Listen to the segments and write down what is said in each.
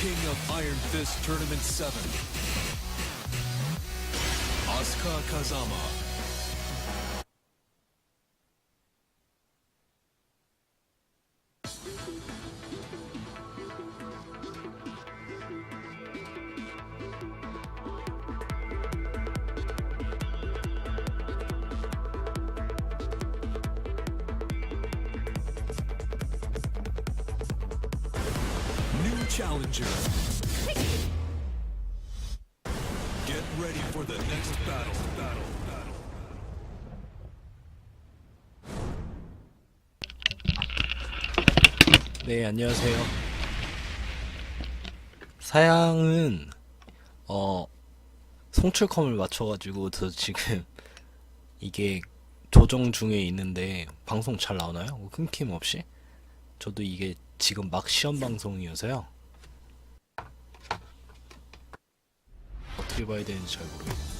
King of Iron Fist Tournament 7. Asuka Kazama. Challenger. Get ready for the next battle. Battle. Battle. 네, 안녕하세요. 사양은 어 송출컴을 맞춰가지고 저 지금 이게 조정 중에 있는데 방송 잘 나오나요? 뭐 끊김 없이? 저도 이게 지금 막 시험 방송이어서요. 어떻게 봐야 되는지 잘 모르겠네.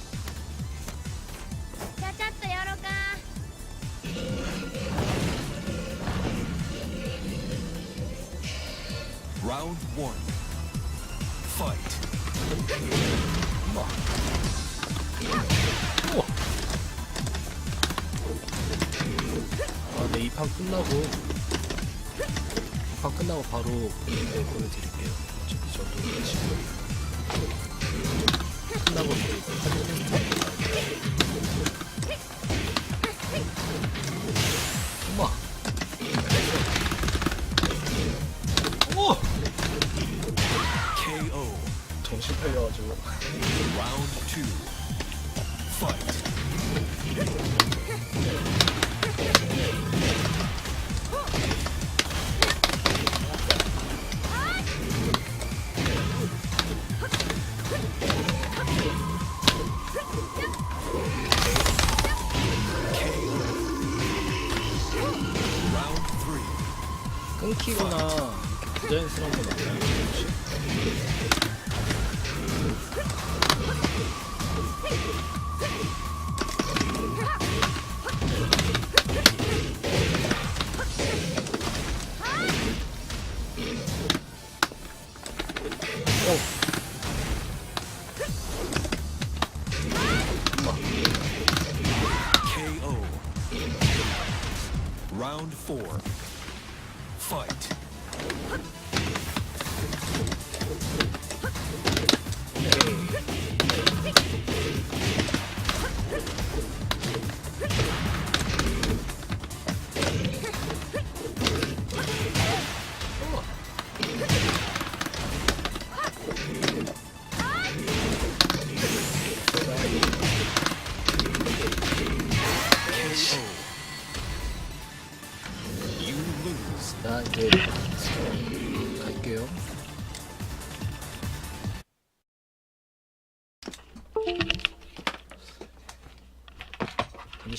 이판 끝나고 이 끝나고 바로 네, 이. 보여드릴게요. 어차피 저도 지금 끝나고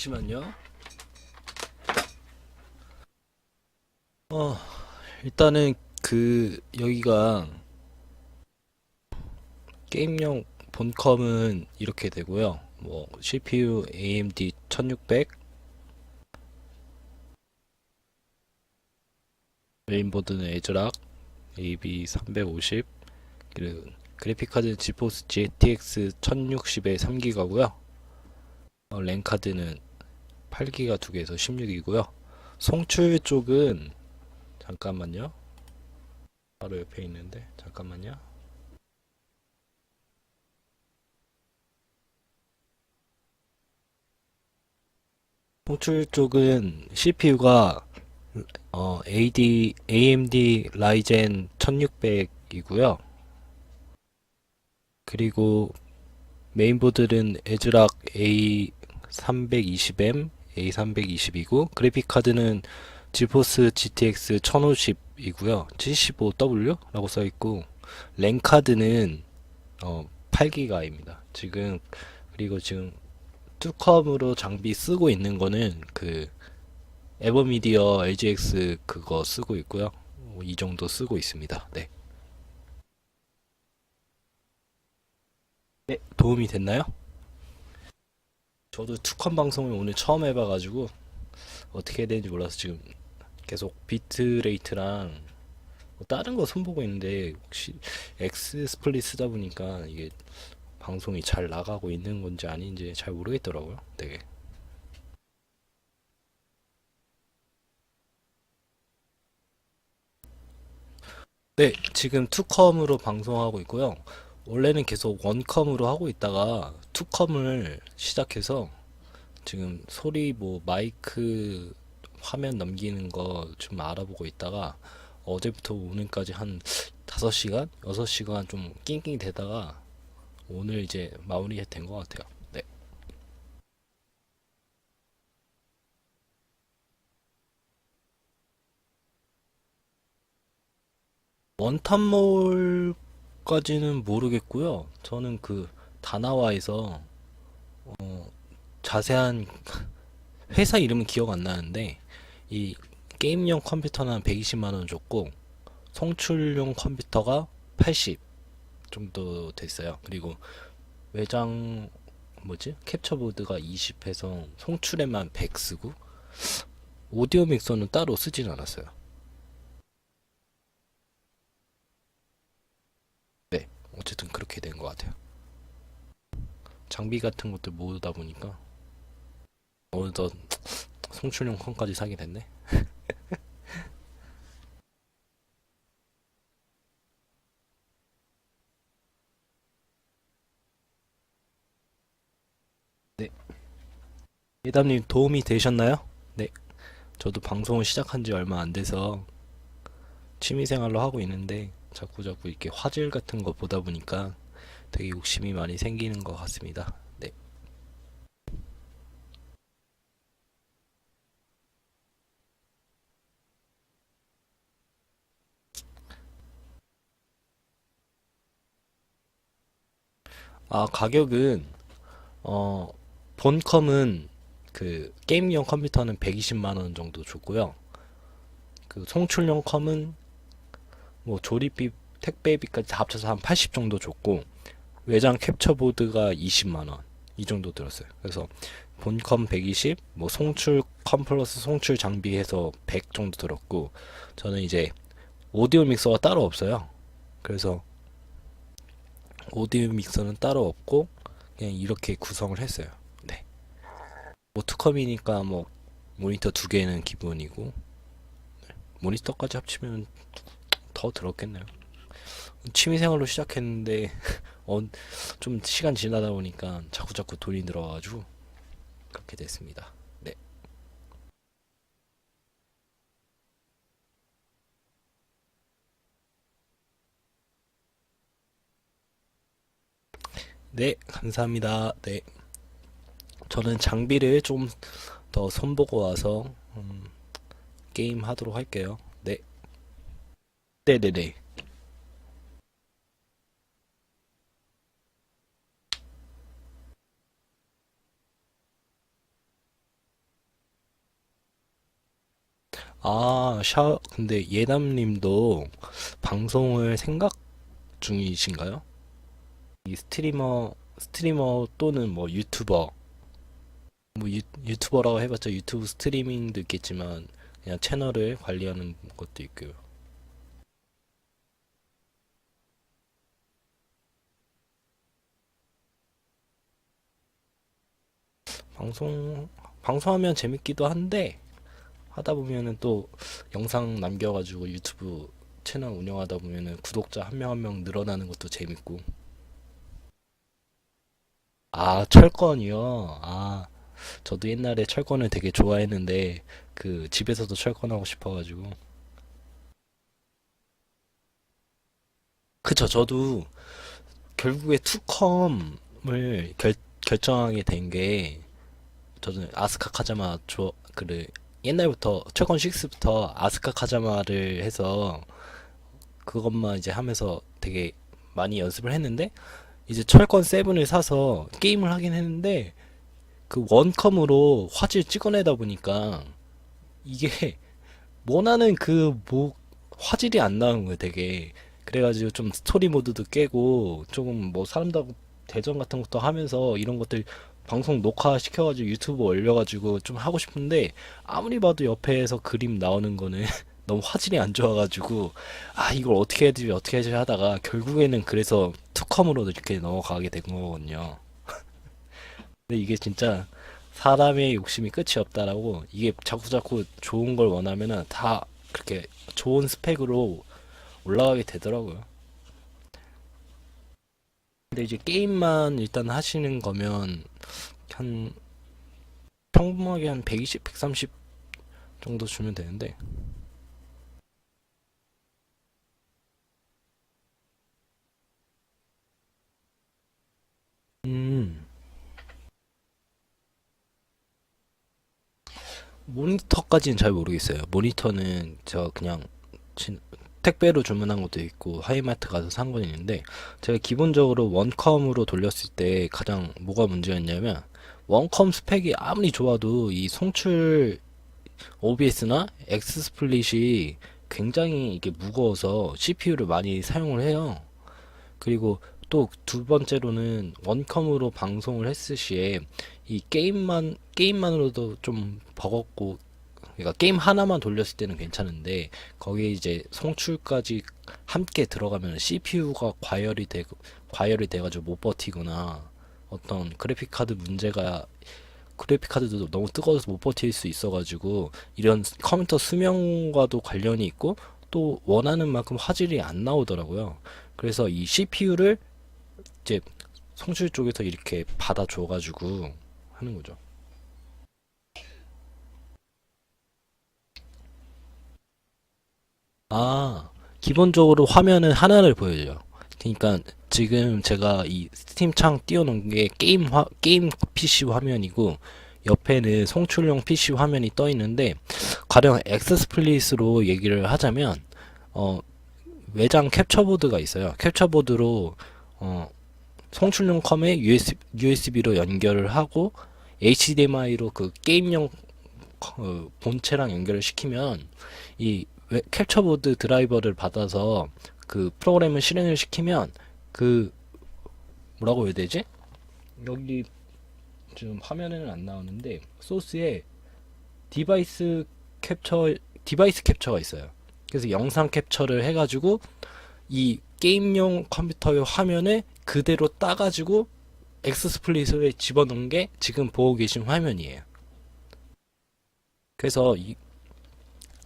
잠시만요. 어, 일단은 그 여기가 게임용 본컴은 이렇게 되고요. 뭐 CPU AMD 1600 메인보드는 에즈락 AB350 그리고 그래픽카드는 지포스 GTX 1060에 3기가고요 어, 랜카드는 8기가 두 개에서 16이고요. 송출 쪽은 잠깐만요. 바로 옆에 있는데 잠깐만요. 송출 쪽은 CPU가 어, AD, AMD 라이젠 1600이고요. 그리고 메인보드는 에즈락 A320M, A320이고 그래픽 카드는 지포스 GTX 1050이고요. 75W라고 써 있고 랜 카드는 어, 8기가입니다. 지금 그리고 지금 뚜컴으로 장비 쓰고 있는 거는 그 에버미디어 LGX 그거 쓰고 있고요. 뭐이 정도 쓰고 있습니다. 네. 네, 도움이 됐나요? 저도 투컴 방송을 오늘 처음 해봐가지고 어떻게 해야 되는지 몰라서 지금 계속 비트 레이트랑 뭐 다른 거 손보고 있는데 혹시 X 스플릿 쓰다 보니까 이게 방송이 잘 나가고 있는 건지 아닌지 잘 모르겠더라고요. 되게. 네, 지금 투컴으로 방송하고 있고요. 원래는 계속 원컴으로 하고 있다가 투컴을 시작해서 지금 소리 뭐 마이크 화면 넘기는 거 좀 알아보고 있다가 어제부터 오늘까지 한 5시간? 6시간 좀 낑낑 대다가 오늘 이제 마무리 된 것 같아요. 네. 원탄몰 까지는 모르겠고요. 저는 그 다나와에서 어, 자세한 회사 이름은 기억 안 나는데 이 게임용 컴퓨터는 한 120만 원 줬고 송출용 컴퓨터가 80 정도 됐어요. 그리고 외장 뭐지? 캡처보드가 20 해서 송출에만 100 쓰고 오디오 믹서는 따로 쓰진 않았어요. 네, 어쨌든 그렇게 된 것 같아요. 장비 같은 것들 모으다 보니까 어느덧 송출용 컴까지 사게 됐네. 네. 예담님 도움이 되셨나요? 네. 저도 방송을 시작한 지 얼마 안 돼서 취미생활로 하고 있는데 자꾸 자꾸 이렇게 화질 같은 거 보다 보니까 되게 욕심이 많이 생기는 것 같습니다. 네. 아, 가격은 어, 본컴은 그 게임용 컴퓨터는 120만 원 정도 줬고요. 그 송출용 컴은 뭐 조립비, 택배비까지 다 합쳐서 한 80 정도 줬고 외장 캡처보드가 20만 원. 이 정도 들었어요. 그래서 본컴 120, 뭐 송출 컴 플러스 송출 장비 해서 100 정도 들었고 저는 이제 오디오 믹서가 따로 없어요. 그래서 오디오 믹서는 따로 없고 그냥 이렇게 구성을 했어요. 네. 뭐 투컴이니까 뭐 모니터 두 개는 기본이고 네. 모니터까지 합치면 더 들었겠네요. 취미생활로 시작했는데 어, 좀 시간 지나다 보니까 자꾸 자꾸 돈이 들어가지고 그렇게 됐습니다. 네. 네, 감사합니다. 네. 저는 장비를 좀 더 손보고 와서 음, 게임 하도록 할게요. 네. 네네네. 아, 샤, 근데 예남님도 방송을 생각 중이신가요? 이 스트리머, 스트리머 또는 뭐 유튜버, 뭐 유, 유튜버라고 해봤자 유튜브 스트리밍도 있겠지만 그냥 채널을 관리하는 것도 있고요. 방송, 방송하면 재밌기도 한데 하다 보면은 또 영상 남겨가지고 유튜브 채널 운영하다 보면은 구독자 한 명 한 명 늘어나는 것도 재밌고. 아, 철권이요? 아, 저도 옛날에 철권을 되게 좋아했는데 그 집에서도 철권하고 싶어가지고. 그쵸, 저도 결국에 투컴을 결, 결정하게 된게 저는 아스카 카자마 좋아, 그 옛날부터 철권 6부터 아스카 카자마를 해서 그것만 이제 하면서 되게 많이 연습을 했는데 이제 철권 7을 사서 게임을 하긴 했는데 그 원컴으로 화질 찍어내다 보니까 이게 원하는 그 뭐 화질이 안 나오는 거예요 되게. 그래가지고 좀 스토리 모드도 깨고 조금 뭐 사람들하고 대전 같은 것도 하면서 이런 것들 방송 녹화 시켜가지고 유튜브 올려가지고 좀 하고 싶은데 아무리 봐도 옆에서 그림 나오는 거는 너무 화질이 안 좋아가지고 아 이걸 어떻게 해야 되지 어떻게 해야 되지 하다가 결국에는 그래서 투컴으로 이렇게 넘어가게 된 거거든요. 근데 이게 진짜 사람의 욕심이 끝이 없다라고 이게 자꾸 자꾸 좋은 걸 원하면은 다 그렇게 좋은 스펙으로 올라가게 되더라고요. 근데 이제 게임만 일단 하시는 거면 한 평범하게 한 120, 130 정도 주면 되는데 음 모니터까지는 잘 모르겠어요. 모니터는 저 그냥 진- 택배로 주문한 것도 있고 하이마트 가서 산 건 있는데 제가 기본적으로 원컴으로 돌렸을 때 가장 뭐가 문제였냐면 원컴 스펙이 아무리 좋아도 이 송출 OBS나 X 스플릿이 굉장히 이게 무거워서 CPU를 많이 사용을 해요. 그리고 또 두 번째로는 원컴으로 방송을 했을 시에 이 게임만 게임만으로도 좀 버겁고 그러니까 게임 하나만 돌렸을 때는 괜찮은데 거기에 이제 송출까지 함께 들어가면 CPU가 과열이 되고 과열이 돼가지고 못 버티거나 어떤 그래픽 카드 문제가 그래픽 카드도 너무 뜨거워서 못 버틸 수 있어가지고 이런 컴퓨터 수명과도 관련이 있고 또 원하는 만큼 화질이 안 나오더라고요. 그래서 이 CPU를 이제 송출 쪽에서 이렇게 받아줘가지고 하는 거죠. 아, 기본적으로 화면은 하나를 보여줘요. 그러니까 지금 제가 이 스팀 창 띄워놓은 게 게임 화, 게임 PC 화면이고 옆에는 송출용 PC 화면이 떠 있는데 가령 엑스스플릿으로 얘기를 하자면 어, 외장 캡처보드가 있어요. 캡처보드로 어, 송출용 컴에 USB, USB로 연결을 하고 HDMI로 그 게임용 어, 본체랑 연결을 시키면 이 웨- 캡처보드 드라이버를 받아서 그 프로그램을 실행을 시키면 그 뭐라고 해야 되지? 여기 지금 화면에는 안 나오는데 소스에 디바이스 캡처 디바이스 캡처가 있어요. 그래서 영상 캡처를 해가지고 이 게임용 컴퓨터의 화면에 그대로 따가지고 엑스스플릿에 집어넣은 게 지금 보고 계신 화면이에요. 그래서 이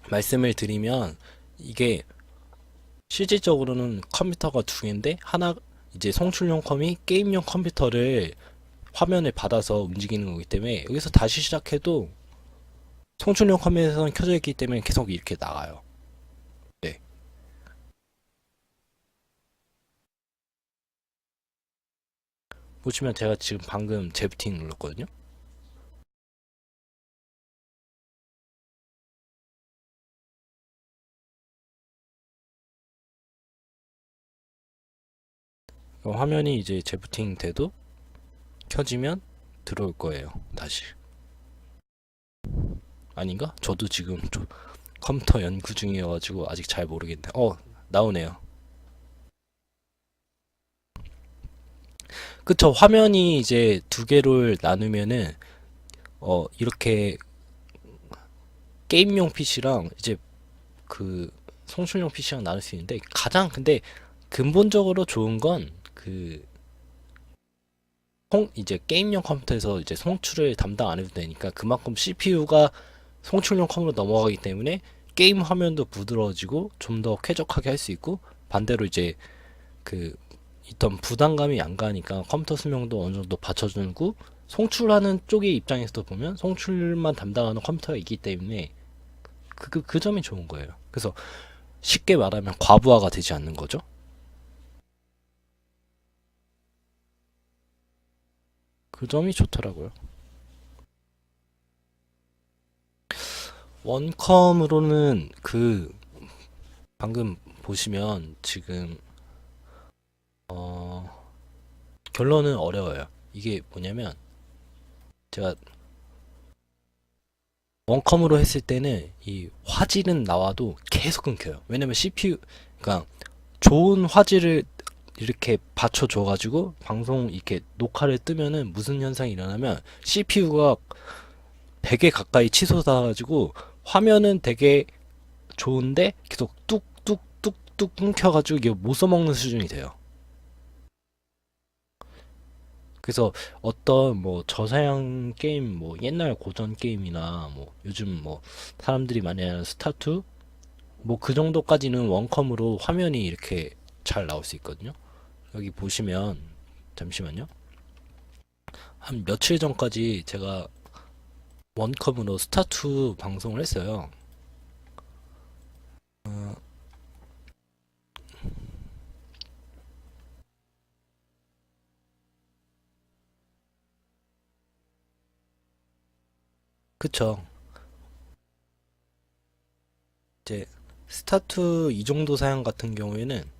말씀을 드리면 이게 실질적으로는 컴퓨터가 두 개인데 하나 이제 송출용 컴이 게임용 컴퓨터를 화면을 받아서 움직이는 거기 때문에 여기서 다시 시작해도 송출용 컴퓨터는 켜져 있기 때문에 계속 이렇게 나가요. 네. 보시면 제가 지금 방금 재부팅 눌렀거든요. 화면이 이제 재부팅 돼도 켜지면 들어올 거예요. 다시. 아닌가? 저도 지금 좀 컴퓨터 연구 중이어가지고 아직 잘 모르겠네. 어, 나오네요. 그쵸. 화면이 이제 두 개를 나누면은, 어, 이렇게 게임용 PC랑 이제 그 송출용 PC랑 나눌 수 있는데, 가장 근데 근본적으로 좋은 건 그, 송, 이제 게임용 컴퓨터에서 이제 송출을 담당 안 해도 되니까 그만큼 CPU가 송출용 컴으로 넘어가기 때문에 게임 화면도 부드러워지고 좀 더 쾌적하게 할 수 있고 반대로 이제 그 있던 부담감이 안 가니까 컴퓨터 수명도 어느 정도 받쳐주고 송출하는 쪽의 입장에서도 보면 송출만 담당하는 컴퓨터가 있기 때문에 그, 그, 그 점이 좋은 거예요. 그래서 쉽게 말하면 과부하가 되지 않는 거죠. 그 점이 좋더라고요. 원컴으로는 그 방금 보시면 지금 어 결론은 어려워요. 이게 뭐냐면 제가 원컴으로 했을 때는 이 화질은 나와도 계속 끊겨요. 왜냐면 CPU 그러니까 좋은 화질을 이렇게 받쳐줘가지고 방송 이렇게 녹화를 뜨면은 무슨 현상이 일어나면 CPU가 100에 가까이 치솟아가지고 화면은 되게 좋은데 계속 뚝뚝뚝뚝 끊겨가지고 이게 못 써먹는 수준이 돼요. 그래서 어떤 뭐 저사양 게임 뭐 옛날 고전 게임이나 뭐 요즘 뭐 사람들이 많이 하는 스타투 뭐 그 정도까지는 원컴으로 화면이 이렇게 잘 나올 수 있거든요. 여기 보시면 잠시만요. 한 며칠 전까지 제가 원컴으로 스타투 방송을 했어요. 어, 그쵸. 이제 스타투 이 정도 사양 같은 경우에는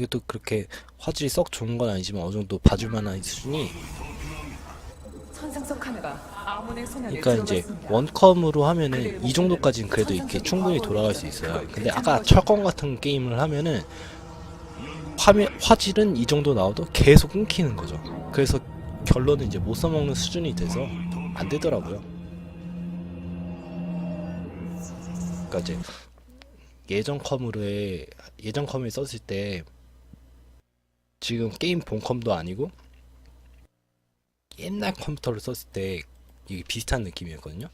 이것도 그렇게 화질이 썩 좋은 건 아니지만 어느 정도 봐줄 만한 수준이 그러니까 이제. 원컴으로 하면은 이 정도까지는 그래도 이렇게 충분히 돌아갈 수 있어요. 근데 아까 철권 같은 게임을 하면은 화면 화질은 이 정도 나와도 계속 끊기는 거죠. 그래서 결론은 이제 못 써먹는 수준이 돼서 안 되더라고요. 그러니까 이제 예전 컴으로의 예전 컴을 썼을 때 지금 게임 본컴도 아니고 옛날 컴퓨터를 썼을 때 이게 비슷한 느낌이었거든요.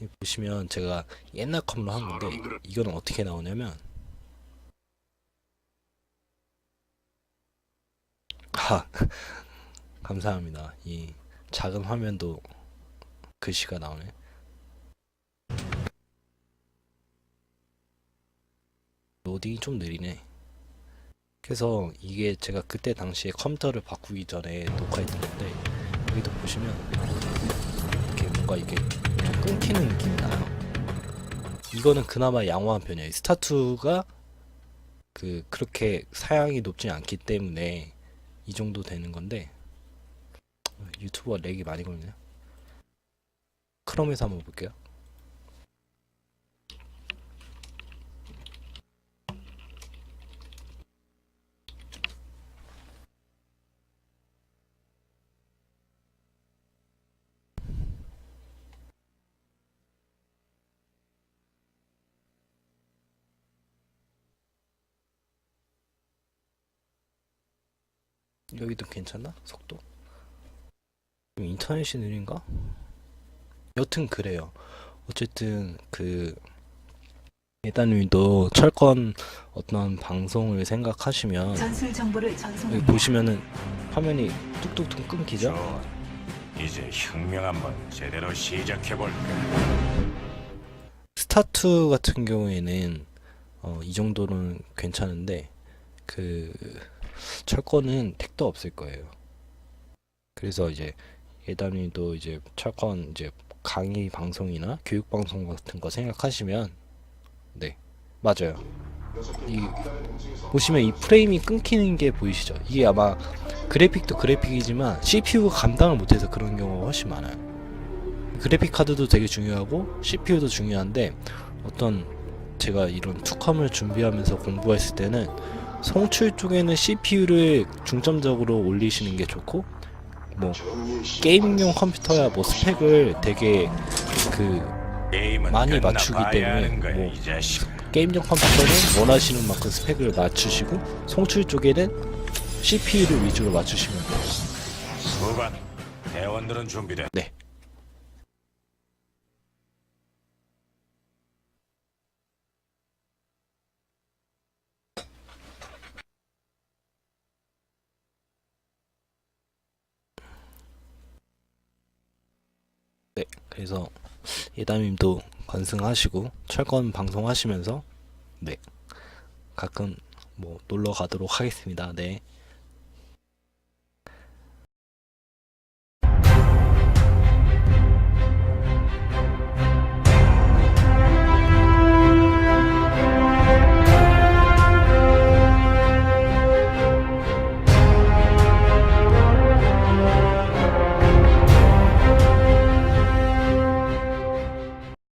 이 보시면 제가 옛날 컴으로 한 건데 이거는 어떻게 나오냐면 아 감사합니다. 이 작은 화면도 글씨가 나오네. 로딩이 좀 느리네. 그래서 이게 제가 그때 당시에 컴퓨터를 바꾸기 전에 녹화했던 건데 여기도 보시면 이렇게 뭔가 이게 좀 끊기는 느낌이 나요. 이거는 그나마 양호한 편이에요. 스타2가 그 그렇게 사양이 높지 않기 때문에 이 정도 되는 건데 유튜브가 렉이 많이 걸리네요. 크롬에서 한번 볼게요. 여기도 괜찮나? 속도? 좀 인터넷이 느린가? 여튼 그래요. 어쨌든 그 예단님도 철권 어떤 방송을 생각하시면 전술 정보를 여기 전송합니다. 보시면은 화면이 뚝뚝뚝 끊기죠? 이제 혁명 한번 제대로 시작해볼까? 스타2 같은 경우에는 어, 이 정도는 괜찮은데 그 철권은 택도 없을 거예요. 그래서 이제 예담님도 이제 철권 이제 강의 방송이나 교육 방송 같은 거 생각하시면 네 맞아요. 이 보시면 이 프레임이 끊기는 게 보이시죠? 이게 아마 그래픽도 그래픽이지만 CPU가 감당을 못해서 그런 경우가 훨씬 많아요. 그래픽 카드도 되게 중요하고 CPU도 중요한데 어떤 제가 이런 투컴을 준비하면서 공부했을 때는 송출 쪽에는 CPU를 중점적으로 올리시는 게 좋고 뭐 게임용 컴퓨터야 뭐 스펙을 되게 그 많이 맞추기 때문에 뭐. 게임용 컴퓨터는 원하시는 만큼 스펙을 맞추시고 송출 쪽에는 CPU를 위주로 맞추시면 돼요. 네, 그래서 예담님도 건승하시고 철권 방송하시면서 네 가끔 뭐 놀러 가도록 하겠습니다. 네.